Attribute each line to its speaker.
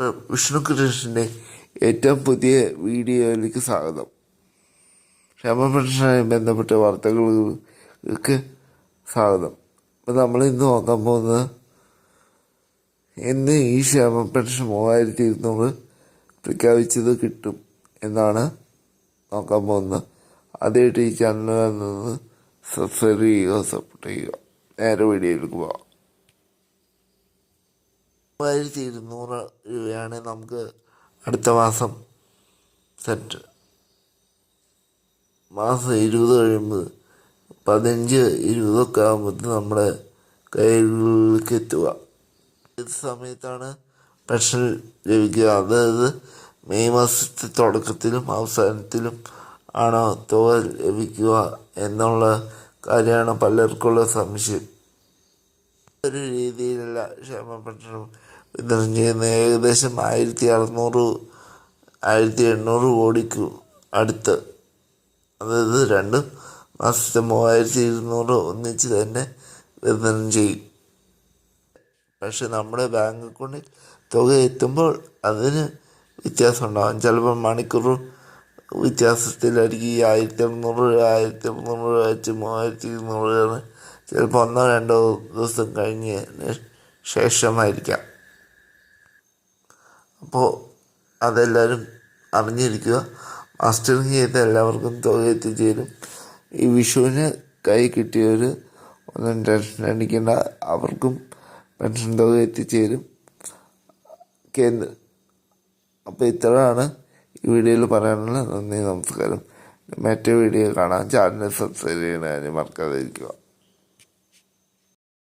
Speaker 1: വിഷ്ണു കൃഷ്ണന്റെ ഏറ്റവും പുതിയ വീഡിയോയിലേക്ക് സ്വാഗതം. ക്ഷമപ്രശ്നമായി ബന്ധപ്പെട്ട വാർത്തകൾക്ക് സ്വാഗതം. അപ്പോൾ നമ്മൾ ഇന്ന് നോക്കാൻ പോകുന്നത് എന്ന് ഈ ക്ഷേമ മൂവായിരത്തി ഇരുന്നൂറ് പ്രഖ്യാപിച്ചത് കിട്ടും എന്നാണ് നോക്കാൻ പോകുന്നത്. ആദ്യമായിട്ട് ഈ ചാനലിൽ നിന്ന് സബ്സ്ക്രൈബ് ചെയ്യുക സപ്പോർട്ട് ചെയ്യുക. നേരെ വീഡിയോയിലേക്ക് പോകാം. മൂവായിരത്തി ഇരുന്നൂറ് രൂപയാണ് നമുക്ക് അടുത്ത മാസം സെറ്റ്. മാസം ഇരുപത് കഴിയുമ്പോൾ പതിനഞ്ച് ഇരുപതൊക്കെ ആകുമ്പോഴത്തേക്ക് നമ്മുടെ കൈകളിലേക്ക് എത്തുക. ഏത് സമയത്താണ് പെൻഷൻ ലഭിക്കുക? അതായത് മെയ് മാസത്തെ തുടക്കത്തിലും അവസാനത്തിലും ആണോ തുക ലഭിക്കുക എന്നുള്ള കാര്യമാണ് പലർക്കുള്ള സംശയം. ഒരു രീതിയിലുള്ള ക്ഷേമ പെൻഷൻ വിതരണം ചെയ്യുന്ന ഏകദേശം ആയിരത്തി അറുന്നൂറ് ആയിരത്തി എണ്ണൂറ് കോടിക്ക് അടുത്ത്. അതായത് രണ്ട് മാസത്തെ മൂവായിരത്തി ഇരുന്നൂറ് ഒന്നിച്ച് തന്നെ വിതരണം ചെയ്യും. പക്ഷെ നമ്മുടെ ബാങ്ക് അക്കൗണ്ടിൽ തുക എത്തുമ്പോൾ അതിന് വ്യത്യാസം ഉണ്ടാകും ചിലപ്പോൾ മണിക്കൂർ വ്യത്യാസത്തിലായിരിക്കും ഈ ആയിരത്തി അറുന്നൂറ് ആയിരത്തി അറുന്നൂറ് വെച്ച് മൂവായിരത്തി ഇരുന്നൂറ് ചിലപ്പോൾ ഒന്നോ രണ്ടോ ദിവസം കഴിഞ്ഞ് ശേഷമായിരിക്കാം. അപ്പോൾ അതെല്ലാവരും അറിഞ്ഞിരിക്കുക. മാസ്റ്ററിങ് ചെയ്ത എല്ലാവർക്കും തുക എത്തിച്ചേരും. ഈ വിഷുവിന് കൈ കിട്ടിയവർ ഒന്നും ടെൻഷൻ അടിക്കേണ്ട അവർക്കും പെൻഷൻ തുക എത്തിച്ചേരും. കേന്ദ്ര അപ്പോൾ ഇത്രയാണ് ഈ വീഡിയോയിൽ പറയാനുള്ളത്. നന്ദി നമസ്കാരം. മറ്റേ വീഡിയോ കാണാൻ ചാനൽ സബ്സ്ക്രൈബ് ചെയ്യണതിന് മറക്കാതിരിക്കുക.